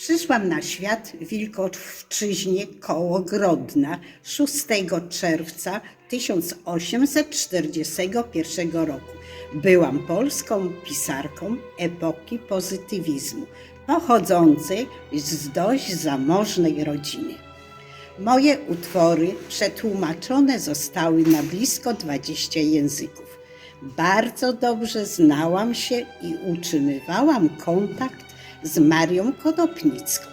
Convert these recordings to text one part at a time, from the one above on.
Przyszłam na świat w Wilkowszczyźnie koło Grodna 6 czerwca 1841 roku. Byłam polską pisarką epoki pozytywizmu, pochodzącej z dość zamożnej rodziny. Moje utwory przetłumaczone zostały na blisko 20 języków. Bardzo dobrze znałam się i utrzymywałam kontakt z Marią Konopnicką.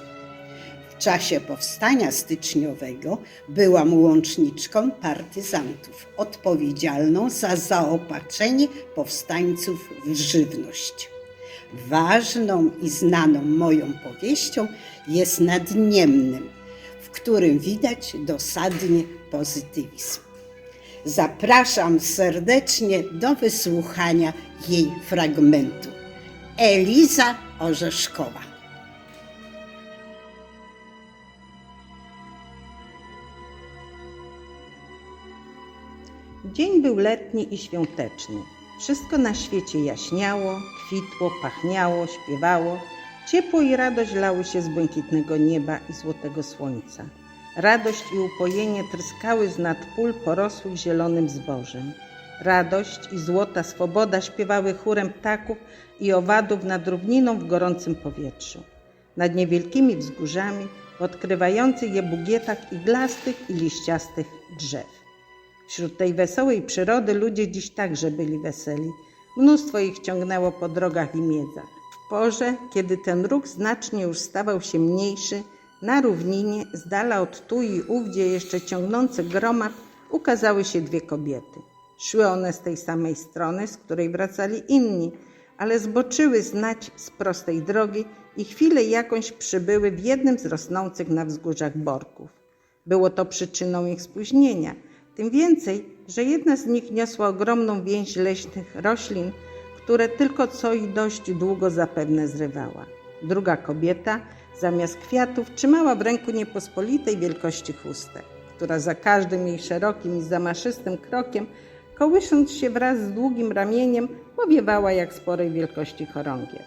W czasie powstania styczniowego byłam łączniczką partyzantów, odpowiedzialną za zaopatrzenie powstańców w żywność. Ważną i znaną moją powieścią jest Nadniemnym, w którym widać dosadnie pozytywizm. Zapraszam serdecznie do wysłuchania jej fragmentu. Eliza Orzeszkowa. Dzień był letni i świąteczny. Wszystko na świecie jaśniało, kwitło, pachniało, śpiewało. Ciepło i radość lały się z błękitnego nieba i złotego słońca. Radość i upojenie tryskały z nad pól porosłych zielonym zbożem. Radość i złota swoboda śpiewały chórem ptaków i owadów nad równiną w gorącym powietrzu. Nad niewielkimi wzgórzami, w odkrywających je bugietach iglastych i liściastych drzew. Wśród tej wesołej przyrody ludzie dziś także byli weseli. Mnóstwo ich ciągnęło po drogach i miedzach. W porze, kiedy ten ruch znacznie już stawał się mniejszy, na równinie, z dala od tu i ówdzie jeszcze ciągnący gromad, ukazały się dwie kobiety. Szły one z tej samej strony, z której wracali inni, ale zboczyły znać z prostej drogi i chwilę jakąś przybyły w jednym z rosnących na wzgórzach borków. Było to przyczyną ich spóźnienia, tym więcej, że jedna z nich niosła ogromną więź leśnych roślin, które tylko co i dość długo zapewne zrywała. Druga kobieta zamiast kwiatów trzymała w ręku niepospolitej wielkości chustę, która za każdym jej szerokim i zamaszystym krokiem, kołysząc się wraz z długim ramieniem, powiewała jak sporej wielkości chorągiew.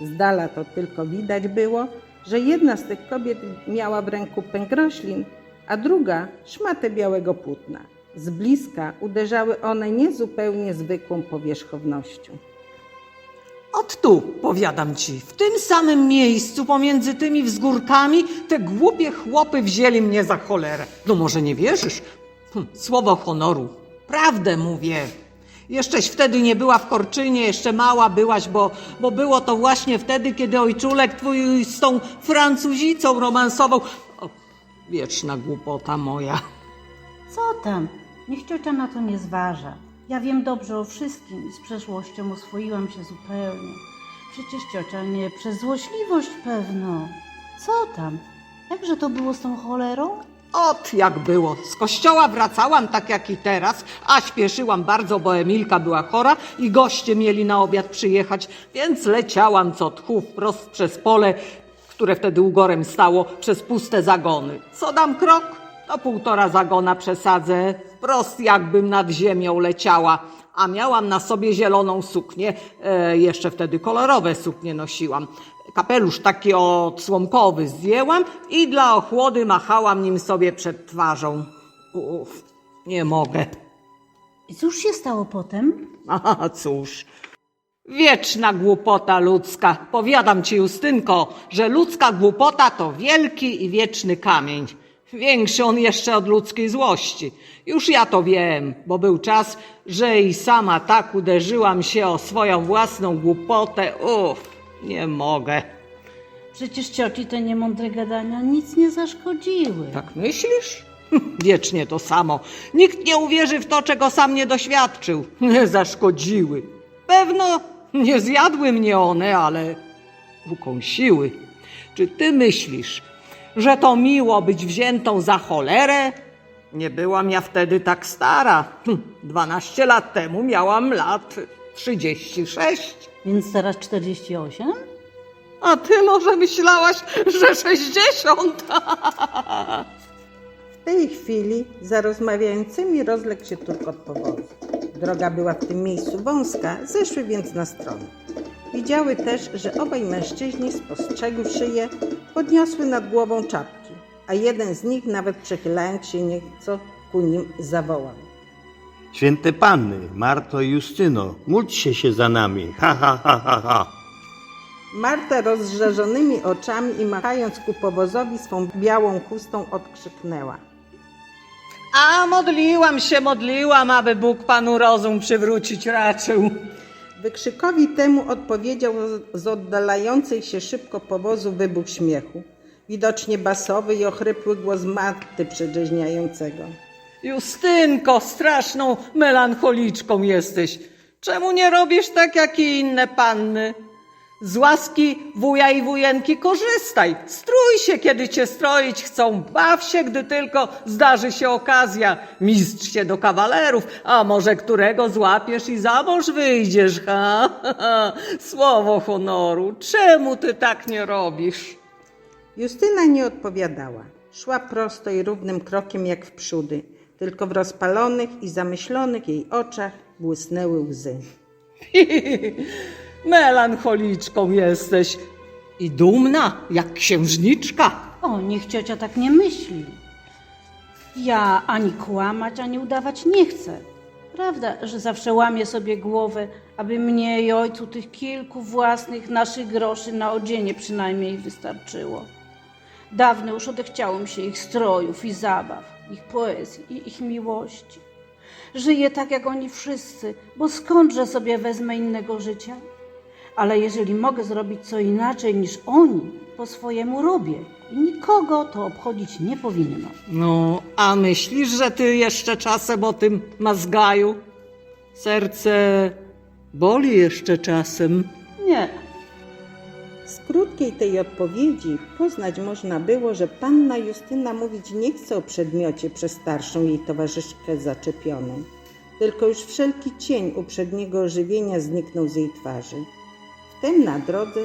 Z dala to tylko widać było, że jedna z tych kobiet miała w ręku pęk roślin, a druga szmatę białego płótna. Z bliska uderzały one niezupełnie zwykłą powierzchownością. Ot tu, powiadam ci, w tym samym miejscu pomiędzy tymi wzgórkami te głupie chłopy wzięli mnie za cholerę. No może nie wierzysz? Hm, słowo honoru. Prawdę mówię. Jeszcześ wtedy nie była w Korczynie, jeszcze mała byłaś, bo, bo było to właśnie wtedy, kiedy ojczulek twój z tą Francuzicą romansował. O, wieczna głupota moja. Co tam? Niech ciocia na to nie zważa. Ja wiem dobrze o wszystkim i z przeszłością oswoiłam się zupełnie. Przecież ciocia nie przez złośliwość pewno. Co tam? Jakże to było z tą cholerą? Ot, jak było. Z kościoła wracałam tak jak i teraz, a śpieszyłam bardzo, bo Emilka była chora i goście mieli na obiad przyjechać, więc leciałam co tchu wprost przez pole, które wtedy ugorem stało, przez puste zagony. Co dam krok? To półtora zagona przesadzę, wprost jakbym nad ziemią leciała. A miałam na sobie zieloną suknię, e, jeszcze wtedy kolorowe suknie nosiłam. Kapelusz taki odsłomkowy zdjęłam i dla ochłody machałam nim sobie przed twarzą. Uf, nie mogę. I cóż się stało potem? A cóż, wieczna głupota ludzka. Powiadam ci, Justynko, że ludzka głupota to wielki i wieczny kamień. Większy on jeszcze od ludzkiej złości. Już ja to wiem, bo był czas, że i sama tak uderzyłam się o swoją własną głupotę. Uf, nie mogę. Przecież cioci te niemądre gadania nic nie zaszkodziły. Tak myślisz? Wiecznie to samo. Nikt nie uwierzy w to, czego sam nie doświadczył. Nie zaszkodziły. Pewno nie zjadły mnie one, ale ukąsiły. Czy ty myślisz, że to miło być wziętą za cholerę? Nie byłam ja wtedy tak stara. Hm, 12 lat temu miałam lat 36. Więc teraz 48? A ty może myślałaś, że 60? W tej chwili za rozmawiającymi rozległ się turkot powozu. Droga była w tym miejscu wąska, zeszły więc na stronę. Widziały też, że obaj mężczyźni, spostrzegłszy je, podniosły nad głową czapki, a jeden z nich, nawet przechylając się nieco ku nim, zawołał. Święte Panny, Marto i Justyno, módlcie się za nami. Ha, ha, ha, ha, ha. Marta rozżarzonymi oczami i machając ku powozowi swą białą chustą odkrzyknęła. A modliłam się, modliłam, aby Bóg panu rozum przywrócić raczył. Wykrzykowi temu odpowiedział z oddalającej się szybko powozu wybuch śmiechu. Widocznie basowy i ochrypły głos Marty przedrzeźniającego. Justynko, straszną melancholiczką jesteś. Czemu nie robisz tak jak i inne panny? Z łaski wuja i wujenki korzystaj. Strój się, kiedy cię stroić chcą. Baw się, gdy tylko zdarzy się okazja. Mistrz się do kawalerów, a może którego złapiesz i za mąż wyjdziesz, ha? Słowo honoru, czemu ty tak nie robisz? Justyna nie odpowiadała. Szła prosto i równym krokiem jak w przódy, tylko w rozpalonych i zamyślonych jej oczach błysnęły łzy. Melancholiczką jesteś i dumna jak księżniczka. O, niech ciocia tak nie myśli. Ja ani kłamać, ani udawać nie chcę. Prawda, że zawsze łamię sobie głowę, aby mnie i ojcu tych kilku własnych naszych groszy na odzienie przynajmniej wystarczyło. Dawno już odechciało mi się ich strojów i zabaw, ich poezji i ich miłości. Żyję tak jak oni wszyscy, bo skądże sobie wezmę innego życia? Ale jeżeli mogę zrobić co inaczej niż oni, po swojemu robię i nikogo to obchodzić nie powinno. No, a myślisz, że ty jeszcze czasem o tym mazgaju? Serce boli jeszcze czasem. Nie, Z krótkiej tej odpowiedzi poznać można było, że panna Justyna mówić nie chce o przedmiocie przez starszą jej towarzyszkę zaczepioną, tylko już wszelki cień uprzedniego ożywienia zniknął z jej twarzy. Wtem na drodze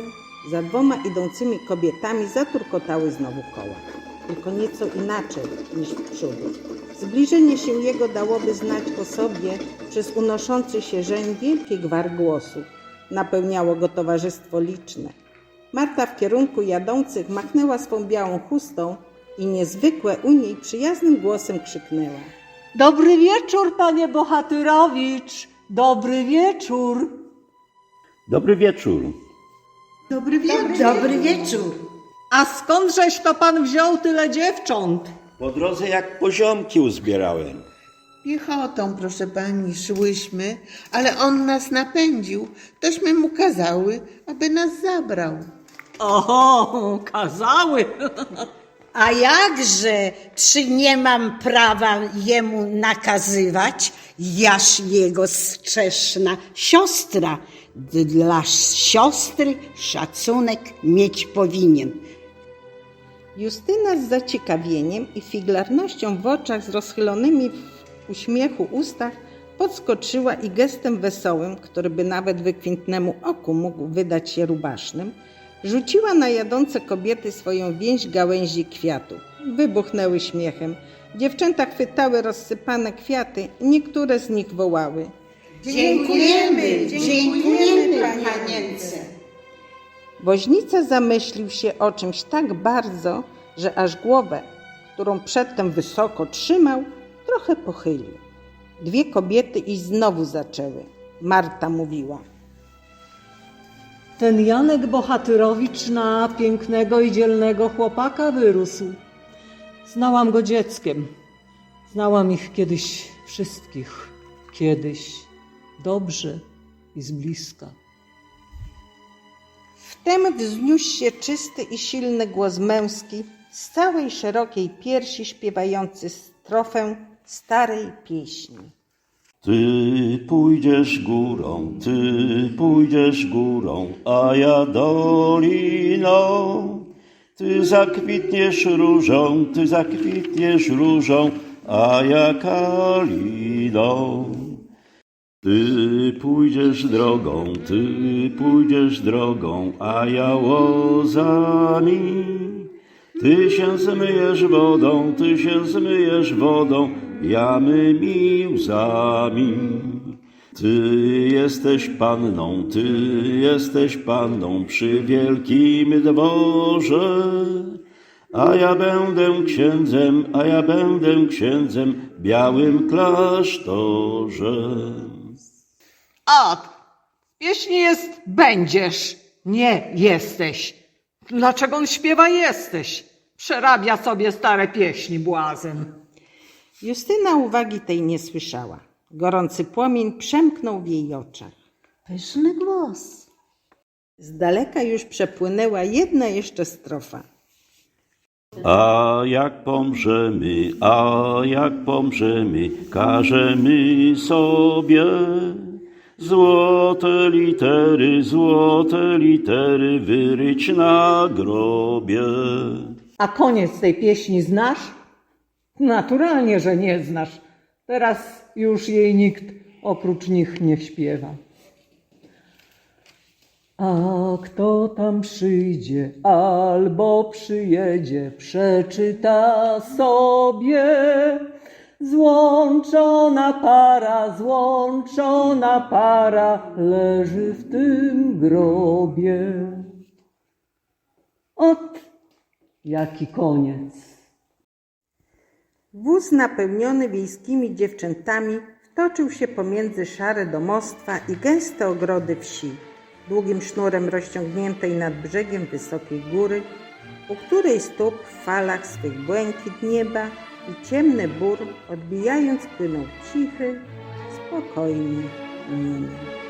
za dwoma idącymi kobietami zaturkotały znowu koła, tylko nieco inaczej niż w przodu. Zbliżenie się jego dałoby znać o sobie przez unoszący się wielki gwar głosów. Napełniało go towarzystwo liczne. Marta w kierunku jadących machnęła swą białą chustą i niezwykłe u niej przyjaznym głosem krzyknęła. Dobry wieczór, panie Bohatyrowicz. Dobry wieczór. Dobry wieczór. Dobry wieczór. Dobry wieczór. A skądżeś to pan wziął tyle dziewcząt? Po drodze jak poziomki uzbierałem. Piechotą, proszę pani, szłyśmy, ale on nas napędził. Tośmy mu kazały, aby nas zabrał. Oho, kazały. A jakże, czy nie mam prawa jemu nakazywać? Jaż jego strzeszna siostra. Dla siostry szacunek mieć powinien. Justyna z zaciekawieniem i figlarnością w oczach z rozchylonymi w uśmiechu ustach podskoczyła i gestem wesołym, który by nawet wykwintnemu oku mógł wydać się rubasznym, rzuciła na jadące kobiety swoją więź gałęzi kwiatów. Wybuchnęły śmiechem. Dziewczęta chwytały rozsypane kwiaty, niektóre z nich wołały. Dziękujemy, dziękujemy panience. Woźnica zamyślił się o czymś tak bardzo, że aż głowę, którą przedtem wysoko trzymał, trochę pochylił. Dwie kobiety i znowu zaczęły. Marta mówiła. Ten Janek Bohatyrowicz na pięknego i dzielnego chłopaka wyrósł. Znałam go dzieckiem. Znałam ich kiedyś wszystkich. Kiedyś dobrze i z bliska. Wtem wzniósł się czysty i silny głos męski z całej szerokiej piersi śpiewający strofę starej pieśni. Ty pójdziesz górą, ty pójdziesz górą, a ja doliną. Ty zakwitniesz różą, ty zakwitniesz różą, a ja kaliną. Ty pójdziesz drogą, ty pójdziesz drogą, a ja łozami. Ty się zmyjesz wodą, ty się zmyjesz wodą, ja mymi łzami. Ty jesteś panną, ty jesteś panną przy wielkim dworze. A ja będę księdzem, a ja będę księdzem w białym klasztorze. A, w pieśni jest będziesz, nie jesteś. Dlaczego on śpiewa jesteś? Przerabia sobie stare pieśni, błazen. Justyna uwagi tej nie słyszała. Gorący płomień przemknął w jej oczach. Pyszny głos. Z daleka już przepłynęła jedna jeszcze strofa. A jak pomrzemy, a jak pomrzemy, każemy sobie złote litery, złote litery wyryć na grobie. A koniec tej pieśni znasz? Naturalnie, że nie znasz. Teraz już jej nikt oprócz nich nie śpiewa. A kto tam przyjdzie albo przyjedzie, przeczyta sobie. Złączona para, złączona para leży w tym grobie. Ot, jaki koniec. Wóz napełniony wiejskimi dziewczętami wtoczył się pomiędzy szare domostwa i gęste ogrody wsi, długim sznurem rozciągniętej nad brzegiem wysokiej góry, u której stóp w falach swych błękit nieba i ciemny bór odbijając płynął cichy, spokojny mieniec.